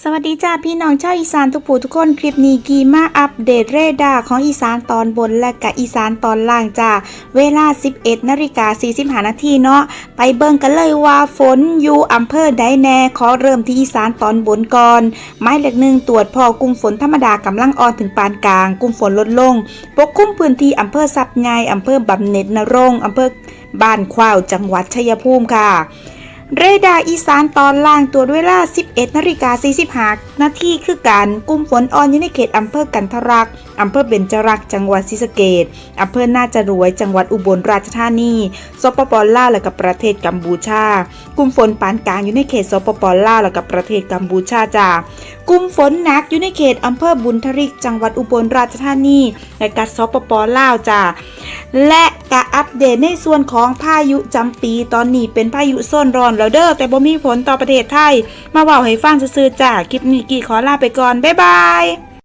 สวัสดีจ้าพี่น้องชาวอีสานทุกผู้ทุกคนคลิปนี้กีมาอัปเดตเรดาร์ของอีสานตอนบนและกะอีสานตอนล่างจ้าเวลา 11นาฬิกา45นาทีเนาะไปเบิ่งกันเลยว่าฝนอยู่อำเภอใดแน่ขอเริ่มที่อีสานตอนบนก่อนหมายเลขหนึ่งตรวจพอกลุ่มฝนธรรมดากำลังอ่อนถึงปานกลางกลุ่มฝนลดลง ปกคลุมพื้นที่อำเภอสับไงอำเภอบำเหน็จนรงอำเภอบ้านขวาวจังหวัดชัยภูมิค่ะ เรดาร์อีสานตอนล่างตัวจเวลา11นาฬิกา45นาทีคือการกลุ่มฝนอ่อนอยู่ในเขตอำเภอกันทรักอำเภอเบญจรักจังหวัดศรีสะเกษอำเภอนาจรวย จังหวัดอุบลราชธานีสปปลาวและกับประเทศกัมพูชากลุ่มฝนปานกลางอยู่ในเขตสปปลาวและกับประเทศกัมพูชาจ้ากลุ่มฝนหนักอยู่ในเขตอำเภอบุญทริก จังหวัดอุบลราชธานีและกับสปปลาวจ้า และกะอัปเดตในส่วนของพายุจำปีตอนนี้เป็นพายุโซนร้อนแล้วเด้อแต่บ่มีผลต่อประเทศไทย มาเว่าให้ฟังซื่อๆจ้าคลิปนี้กี่ขอลาไปก่อน บ๊ายบาย